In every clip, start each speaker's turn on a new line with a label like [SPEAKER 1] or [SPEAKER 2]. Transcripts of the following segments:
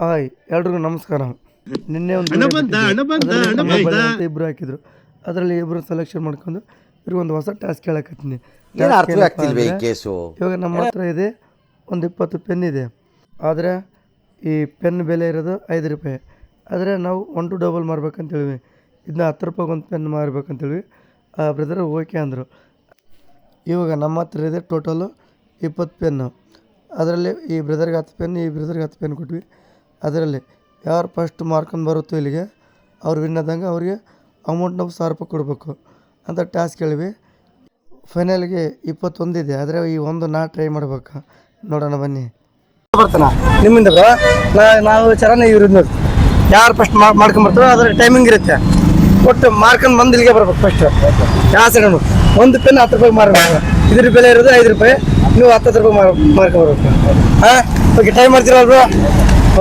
[SPEAKER 1] Hi ಎಲ್ರಿಗೂ ನಮಸ್ಕಾರ. ನಿನ್ನೆ ಒಂದು ಇಬ್ರು ಹಾಕಿದ್ರು. ಅದರಲ್ಲಿ ಇಬ್ರು ಸೆಲೆಕ್ಷನ್ ಮಾಡ್ಕೊಂಡು ಇವ್ರಿಗೆ ಒಂದು ಹೊಸ ಟಾಸ್ಕ್ ಕೇಳಕತ್ತೀನಿ
[SPEAKER 2] ಏನು ಅರ್ಥವೇ ಆಗ್ತಿಲ್ವೇ ಈ ಕೇಸು?
[SPEAKER 1] ಇವಾಗ ನಮ್ಮ ಹತ್ರ ಇದೆ ಒಂದು ಇಪ್ಪತ್ತು ಪೆನ್ ಇದೆ. ಆದರೆ ಈ ಪೆನ್ ಬೆಲೆ ಇರೋದು ಐದು ರೂಪಾಯಿ. ಆದರೆ ನಾವು ಒನ್ ಟು ಡಬಲ್ ಮಾರ್ಬೇಕಂತೇಳಿವಿ ಇದನ್ನ ಹತ್ತು ರೂಪಾಯಿಗೆ ಒಂದು ಪೆನ್ ಮಾರ್ಬೇಕಂತೇಳಿ ಆ ಬ್ರದರ್ ಓಕೆ ಅಂದರು. ಇವಾಗ ನಮ್ಮ ಹತ್ರ ಇದೆ ಟೋಟಲು ಇಪ್ಪತ್ತು ಪೆನ್ನು ಅದರಲ್ಲಿ ಈ ಬ್ರದರ್ಗೆ ಹತ್ತು ಪೆನ್ ಈ ಬ್ರದರ್ಗೆ ಹತ್ತು ಪೆನ್ ಕೊಟ್ವಿ. ಅದರಲ್ಲಿ ಯಾರು ಫಸ್ಟ್ ಮಾರ್ಕೊಂಡು ಬರುತ್ತೋ ಇಲ್ಲಿಗೆ, ಅವ್ರು ವಿನ್ ಆದಂಗೆ ಅವರಿಗೆ ಅಮೌಂಟ್ ನಾವು ಸಾವಿರ ರೂಪಾಯಿ ಕೊಡಬೇಕು ಅಂತ ಟಾಸ್ಕ್ ಹೇಳಿವಿ ಫೈನಲ್ಗೆ ಇಪ್ಪತ್ತೊಂದಿದೆ ಆದರೆ ಈ ಒಂದು ನಾ ಟ್ರೈ ಮಾಡ್ಬೇಕು. ನೋಡೋಣ ಬನ್ನಿ. ಬರ್ತಾನ? ನಿಮ್ಮಿಂದ ನಾವು ಚರಣ ಇವ್ರು ಯಾರು ಫಸ್ಟ್ ಮಾಡ್ಕೊಂಬರ್ತಾರೋ ಅದ್ರ ಟೈಮಿಂಗ್ ಇರುತ್ತೆ. ಒಟ್ಟು ಮಾರ್ಕೊಂಡು ಬಂದು ಇಲ್ಲಿಗೆ ಬರ್ಬೇಕು ಫಸ್ಟ್ ಯಾವ ಸೆಕೆಂಡು ಒಂದು ಪೆನ್ ಹತ್ತು ರೂಪಾಯಿ ಮಾರ್ಬೇಕು ಇದ್ರ ಬೆಲೆ ಇರೋದು ಐದು ರೂಪಾಯಿ. ನೀವು ಹತ್ತು ರೂಪಾಯಿ ಮಾರ್ ಮಾರ್ಕೊಂಬರ್ಬೇಕು. ಹಾಂ? ಓಕೆ ಟೈಮ್ ಮಾಡ್ತೀರಲ್ರು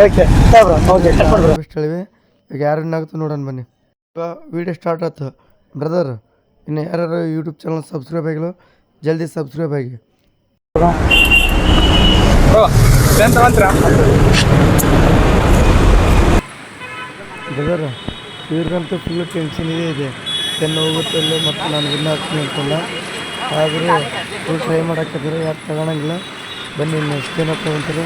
[SPEAKER 1] ಓಕೆ ಬ್ರೋ ಓಕೆ ಫಸ್ಟ್ ಹೇಳಿವಿ ಈಗ ಯಾರು ಏನಾಗುತ್ತೆ ನೋಡೋಣ ಬನ್ನಿ. ಈಗ ವಿಡಿಯೋ ಸ್ಟಾರ್ಟ್ ಆಯ್ತು ಬ್ರದರ್ ಇನ್ನು ಯಾರು ಯೂಟ್ಯೂಬ್ ಚಾನಲ್ ಸಬ್ಸ್ಕ್ರೈಬ್ ಆಗಿಲ್ಲ ಜಲ್ದಿ ಸಬ್ಸ್ಕ್ರೈಬ್ ಆಗಿ. ಬ್ರದರ್ ಇವ್ರಿಗಂತೂ ಫುಲ್ ಟೆನ್ಷನ್ ಇದೆ ಇದೆ. ಚೆನ್ನ ಹೋಗುತ್ತಲ್ಲೇ ಮತ್ತು ನಾನು ವಿನ್ ಆಗ್ತೀನಿ ಅಂತಲ್ಲ. ಆದರೆ ಫುಲ್ ಟ್ರೈ ಮಾಡೋಕ್ಕಾದ್ರೆ ಯಾರು ತಗೊಳಂಗಿಲ್ಲ. ಬನ್ನಿ ನೆಕ್ಸ್ಟ್ ಜನ ತಗೊಂತಾರೆ.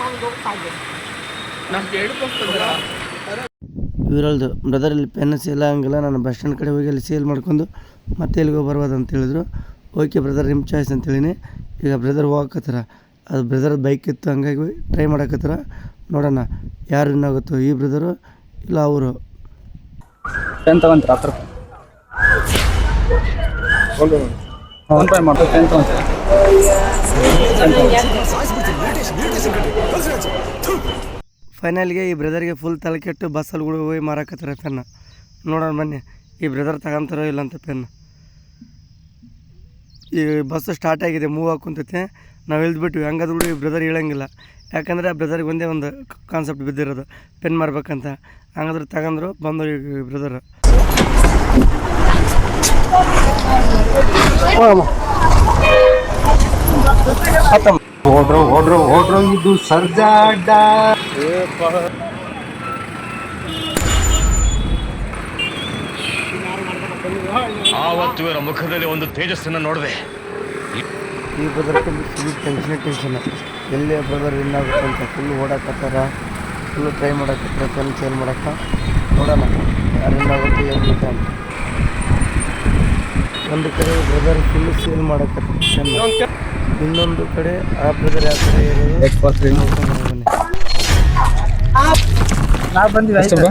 [SPEAKER 3] ನಾನು ಸಾಧ್ಯ.
[SPEAKER 1] ಇವರಲ್ದು ಬ್ರದರ್ ಇಲ್ಲಿ ಪೆನ್ ಸೇಲ್ ಆಗಂಗಿಲ್ಲ ನಾನು ಬಸ್ ಸ್ಟ್ಯಾಂಡ್ ಕಡೆ ಹೋಗಿ ಅಲ್ಲಿ ಸೇಲ್ ಮಾಡ್ಕೊಂಡು ಮತ್ತೆ ಎಲ್ಲಿಗೋ ಬರ್ಬೋದು ಅಂತ ಹೇಳಿದ್ರು. ಓಕೆ ಬ್ರದರ್ ನಿಮ್ಮ ಚಾಯ್ಸ್ ಅಂತ ಹೇಳಿನಿ. ಈಗ ಬ್ರದರ್ ಹೋಗಕತ್ತಾರ ಅದು ಬ್ರದರ್ ಬೈಕ್ ಇತ್ತು ಹಂಗಾಗಿ ಟ್ರೈ ಮಾಡಕತ್ತಾರ ನೋಡೋಣ ಯಾರು ಇನ್ನಾಗುತ್ತೋ ಈ ಬ್ರದರು ಇಲ್ಲ ಅವರು?
[SPEAKER 4] ಪೆನ್ ತಗೊಂತಾರ? ಹತ್ರ. ಫೋನ್ಪೇ ಮಾಡ್ತಾರೆ
[SPEAKER 1] ಫೈನಲ್ಗೆ ಈ ಬ್ರದರ್ಗೆ ಫುಲ್ ತಲೆ ಕೆಟ್ಟು ಬಸ್ಸಲ್ಲಿ ಕೂಡ ಹೋಗಿ ಮಾರಾಕತ್ತಾರ ಪೆನ್. ನೋಡೋಣ ಬನ್ನಿ, ಈ ಬ್ರದರ್ ತಗೊಂತಾರೋ ಇಲ್ಲ ಅಂತ ಪೆನ್. ಈ ಬಸ್ ಸ್ಟಾರ್ಟ್ ಆಗಿದೆ ಮೂವ್ ಹಾಕೊಂತೈತೆ. ನಾವು ಇಳಿದ್ಬಿಟ್ವಿ, ಹಂಗಾದ್ರೂ ಈ ಬ್ರದರ್ ಹೇಳಂಗಿಲ್ಲ. ಯಾಕಂದರೆ ಆ ಬ್ರದರ್ಗೆ ಒಂದೇ ಒಂದು ಕಾನ್ಸೆಪ್ಟ್ ಬಿದ್ದಿರೋದು, ಪೆನ್ ಮಾಡ್ಬೇಕಂತ. ಹಂಗಾದ್ರೆ ತಗೊಂಡ್ರು, ಬಂದರು ಈ ಬ್ರದರ್
[SPEAKER 5] ಓಡ್ರೋ ಓಡ್ರೋ ಓಡ್ರೋ ಇದು ಸರ್ಜಾಡ.
[SPEAKER 3] ಆವತ್ತು ಇವರ ಮುಖದಲ್ಲಿ ಒಂದು ತೇಜಸ್ಸನ್ನು ನೋಡಿದೆ.
[SPEAKER 1] ಈ ಬ್ರದರ್ ಫುಲ್ ಟೆನ್ಷನ್ ಟೆನ್ಷನ್ ಎಲ್ಲಿ ಬ್ರದರ್ ವಿನ್ ಆಗುತ್ತೆ ಅಂತ ಫುಲ್ ಓಡಾಕತ್ತಾರ ಫುಲ್ ಟ್ರೈ ಮಾಡಕತ್ತಾರ ಪೆನ್ ಚೇಂಜ್ ಮಾಡಕ್ಕ? ನೋಡೋಣ. ಯಾರು ವಿನ್ ಆಗುತ್ತೆ ಏನಿಲ್ಲ ಅಂತ. ಒಂದು ಕಡೆ ಬ್ರದರ್ ಫುಲ್ ಸೇಲ್ ಮಾಡಕತ್ತಾರ ಇನ್ನೊಂದು ಕಡೆ ಆ ಬ್ರದರ್ ಯಾವ ಕಡೆ.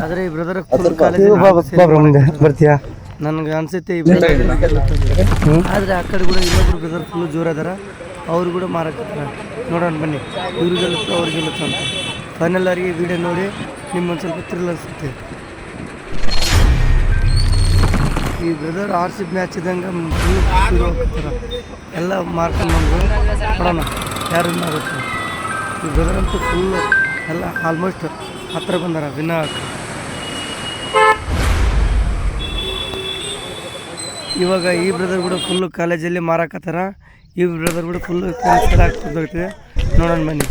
[SPEAKER 1] ಆದ್ರೆ ಈ ಬ್ರದರ್ ಫುಲ್ ಕಾಲೇಜ್ ಬರ್ತೀಯಾ? ನನಗೆ ಅನ್ಸುತ್ತೆ ಈ ಬ್ರದರ್ ಆದ್ರೆ ಆ ಕಡೆ ಕೂಡ ಇನ್ನೊಬ್ರು ಬ್ರದರ್ ಫುಲ್ ಜೋರ ಅದಾರ ಅವ್ರು ಕೂಡ ಮಾರಕತ್ತಾರ ನೋಡೋಣ ಬನ್ನಿ. ಇವ್ರು ಗೆಲ್ಲುತ್ತೋ ಅವ್ರು ಗೆಲ್ಲುತ್ತೋ ಅಂತ. ಫೈನಲ್ ಅವರಿಗೆ ವಿಡಿಯೋ ನೋಡಿ ನಿಮ್ಮೊಂದು ಸ್ವಲ್ಪ ಥ್ರಿಲ್ ಅನಿಸುತ್ತೆ. ಈ ವೆದರ್ ಆರ್ ಸಿ ಮ್ಯಾಚ್ ಇದ್ದಂಗೆ ಎಲ್ಲ ಮಾರ್ಕೊಂಡು ಬಂದು ಯಾರು ವಿನ್ ಆಗುತ್ತೆ. ಈ ವೆದರ್ ಅಂತೂ ಫುಲ್ಲು ಎಲ್ಲ ಆಲ್ಮೋಸ್ಟ್ ಹತ್ತಿರ ಬಂದಾರ ವಿನ್ ಇವಾಗ ಈ ಬ್ರದರ್ ಕೂಡ ಫುಲ್ಲು ಕಾಲೇಜಲ್ಲಿ ಮಾರಾಕತ್ತಾರ. ಈ ಬ್ರದರ್ ಕೂಡ ಫುಲ್ಲು ಆಗ್ತಿರ್ತೈತೆ ನೋಡೋಣ ಬನ್ನಿ.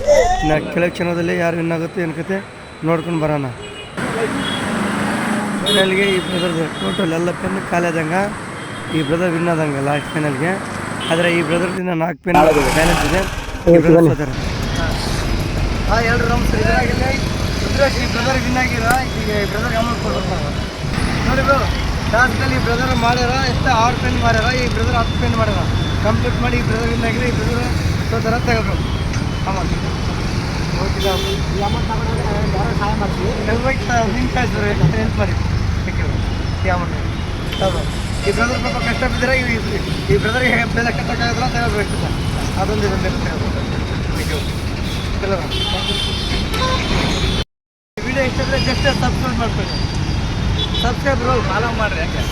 [SPEAKER 1] ನಾ ಕೆಳಗೆ ಕ್ಷಣದಲ್ಲಿ ಯಾರು ವಿನ್ ಆಗುತ್ತೆ ಏನಕತೆ ನೋಡ್ಕೊಂಡು ಬರೋಣ. ಫೈನಲ್ಗೆ ಈ ಬ್ರದರ್ದು ಟೋಟಲ್ ಎಲ್ಲ ಪೆನ್ ಖಾಲಿ ಆದಂಗೆ ಈ ಬ್ರದರ್ ವಿನ್ ಆದಂಗೆ ಲಾಸ್ಟ್ ಫೈನಲ್ಗೆ ಆದರೆ ಈ ಬ್ರದರ್ದಿಂದ ನಾಲ್ಕು ಪೆನ್ ಬ್ಯಾಲೆನ್ಸ್ ಇದೆ. ಈ ಬ್ರದರ್ ಸೋತಾರ. ಹಾಂ ಎರಡು ನಮಸ್ತೆ ಇದರಾಗಿಲ್ಲ ರುದ್ರೇಶ್ ಈ ಬ್ರದರ್ ವಿನ್ ಆಗಿರ? ಈಗ ಈ ಬ್ರದರ್ ಅಮೌಂಟ್ ಕೊಡ್ಬೇಕು ನಾವು. ನೋಡಿ ಬ್ರೋ ಟಾಸ್ಕಲ್ಲಿ ಬ್ರದರ್ ಮಾಡ್ಯಾರ ಎಷ್ಟು ಆರು ಪೆನ್ ಮಾಡ್ಯಾರ ಈ ಬ್ರದರ್ ಹತ್ತು ಪೆನ್ ಮಾಡ್ಯಾರ. ಕಂಪ್ಲೀಟ್ ಮಾಡಿ ಈ ಬ್ರದರ್ ವಿನ್ ಈ ಬ್ರದರ್ ಸೋತಾರ ತಗೋಬೇಕು ಅಮೌಂಟ್ ಓಕೆ ಈ ಸಹಾಯ ಮಾಡ್ತೀವಿ. ಕಳಿಸ್ತಾರೆ ಹೆಲ್ಪ್ ಮಾಡಿ ಹೌದು. ಈ ಬ್ರದರ್ ಪಾಪ ಕಷ್ಟ ಬಿದ್ದರೆ ಈ ಈ ಬ್ರದರ್ಗೆ ಬೆಲೆ ಕಟ್ಟಕ್ಕಾಗಲ್ಲ ತಗೋಬೇಕು ಅದೊಂದು ಇದೊಂದು
[SPEAKER 6] ವಿಡಿಯೋ ಇಷ್ಟ ಜಸ್ಟ್ ಸಬ್ಸ್ಕ್ರೈಬ್ ಮಾಡ್ಕೊಳ್ಳಿ. ಸಬ್ಸ್ಕ್ರೈಬ್
[SPEAKER 4] ಫಾಲೋ ಮಾಡ್ರಿ ಯಾಕೆ?